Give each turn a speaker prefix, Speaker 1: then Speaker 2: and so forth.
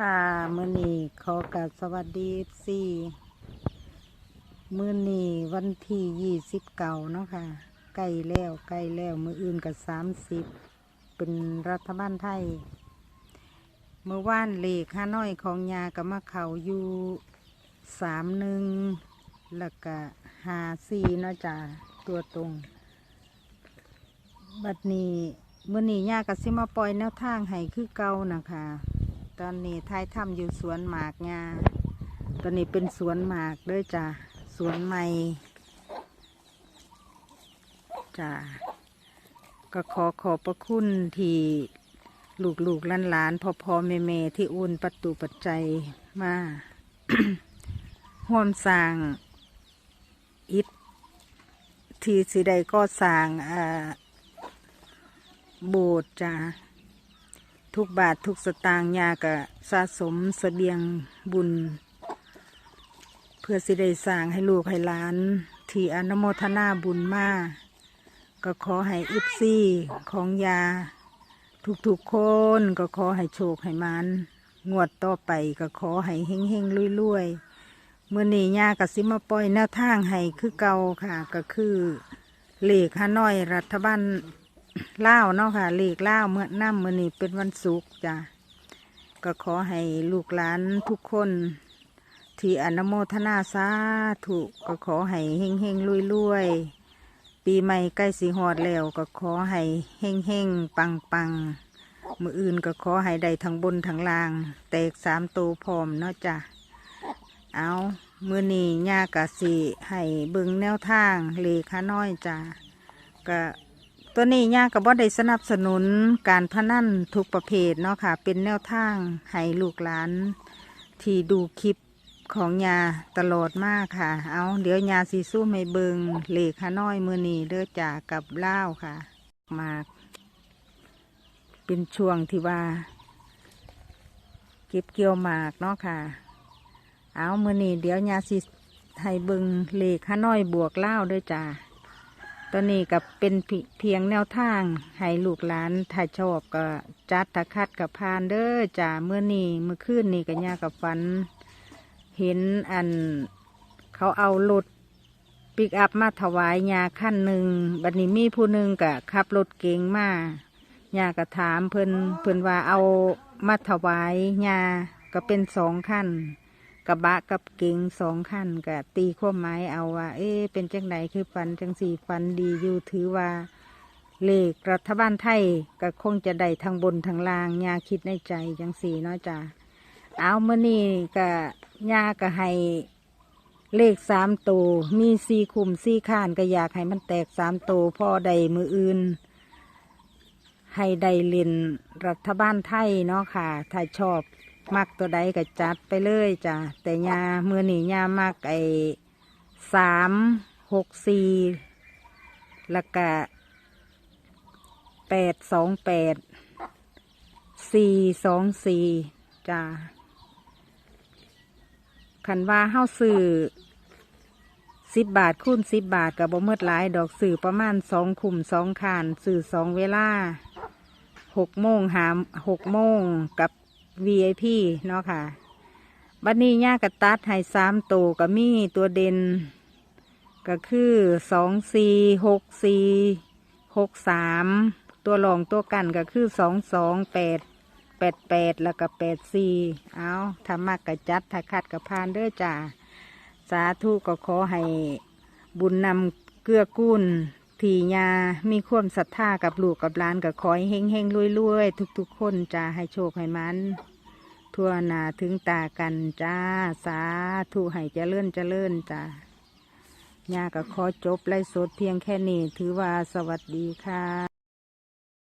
Speaker 1: ค่ะมื้อนี้ขอกับสวัสดีสี่มื้อนี้วันที่ยี่สิบเก้าเนาะค่ะใกล้แล้วใกล้แล้วมืออื่นกับสามสิบเป็นรัฐบาลไทย เมื่อวานเลขห้าน้อยของยากับมะเขาอยู่สามหนึ่งแล้วก็หาสี่เนาะจ้ะตัวตรง บัดนี้มื้อนี้ยาก็สิมาปล่อยแนวทางให้คือเก่านะคะ ตอนนี้ท้ายถ้ำอยู่สวนหมากงาตอนนี้เป็นสวนหมากด้วยจ้ะสวนใหม่จ้ะก็ขอขอบพระคุณที่ลูกลูกล้านหลานพ่อพ่อแม่แม่ที่อุ่นประตูปัจจัยมาห่วมสร้างอิฐที่สิใดก็สร้างอ่าโบสถ์จ้ะ ทุกบาททุกสตางค์ยากะสะสมเสบียงบุญ เพื่อสิได้สร้างให้ลูกให้หลาน ที่อนโมทนาบุญมาก็ขอให้อิฟซี่ของยา ทุกๆคนก็ขอให้โชคให้มันงวดต่อไปก็ขอให้เฮงเฮงรวยๆเมื่อนี้ยากะสิมาปล่อยแนวทางให้คือเก่าค่ะ ก็คือเหลขฮานอยรัฐบาล เล่าเนาะค่ะเลขเล่าเมื่อน้ำมื่อนี้เป็นวันศุกร์จ้ะก็ขอให้ลูกหลานทุกคน ที่อนุโมทนาสาธุก็ขอให้เฮงเฮงรวยรวยปีใหม่ใกล้สีหอดแล้ว ก็ขอให้เฮงเฮงปังปังมืออื่นก็ขอให้ได้ทั้งบนทั้งล่าง แตกสามตัวพร้อมเนาะจ้ะเอามือนี้ยากะสิให้เบิ่งแนวทางเลขาน้อยจ้ะก็ ตัวนี้ย่ากับว่ได้สนับสนุนการพนันทุกประเภทเนาะค่ะ เป็นแนวทางให้ลูกหลาน ที่ดูคลิปของยาตลอดมากค่ะ เอาเดี๋ยวยาสีสู้ไม่เบิงเหล็กขาน้อยมือนีเด้อจ่ากับเล่าค่ะ มาก เป็นช่วงที่ว่า เก็บเกี่ยวหมากเนาะค่ะ เอามือนีเดี๋ยวยาสีให้เบิงเหล็กขาน้อยบวกเล่าด้อจ่า ตอนนี้กับเป็นเพียงแนวทาง ให้ลูกหลานถ้าชอบก็จัดตะคัดกับพานเด้อจ่าเมื่อนี้เมื่อคืนนี่กับยากับฝัน เห็นอันเขาเอารถปิกอัพมาถวายยาขั้นหนึ่งบัดนี้มีผู้หนึ่งกะขับรถเก๋งมายาก็ถามเพิ่นเพิ่นว่าเอามาถวายยาก็เป็นสองขั้น กระบะกับเก๋งสองขั้นก็ตีข้อไม้เอาว่า เอ๊เป็นจังไดคือฟันจังสี่ฟันดีอยู่ถือว่า เลขรัฐบาลไทยก็คงจะได้ทางบนทางล่างยาคิดในใจจังสี่เนาะจ้ะเอาเมื่อนี้ก็ยาก็ให้เลขสามตัวมีสี่คุมสี่ข้านก็อยากให้มันแตกสามตัวพ่อใดมืออื่น ให้ได้เล่นรัฐบาลไทยเนาะค่ะ ถ้าชอบ มักตัวใดก็จัดไปเลยจ้ะแต่ยาเมื่อนี้ยามักไอ้สามหกสี่แล้วก็แปดสองแปดสี่สองสี่จ้ะคันว่าเฮาซื้อสิบบาทคูณสิบบาทกับบ่เมิดหลายดอกสื่อประมาณสองคุมสองขานสื่อสองเวลาหกโมงหามหกโมงกับ VIP เนาะค่ะ บัดนี้ย่ากระตัดให้สามตัวกับมีตัวเด่น ก็คือสองสี่หกสี่หกสามตัวรองตัวกันก็คือสองสองแปดแปดแปดแล้วก็แปดสี่เอาถ้ามากกระจัดถ้าคัดกับพานเด้อจ้าสาธุก็ขอให้บุญนำเกื้อกูล ที่ยามีความศรัทธากับลูกกับหลานก็ขอยเฮงเฮงรวยรวยทุก ๆ คนจ้าให้โชคให้มัน ทั่วหนาถึงตากันจ้า สาธุให้เจริญเจริญจ้ายาก็ขอจบไล่สดเพียงแค่นี้ถือว่าสวัสดีค่ะ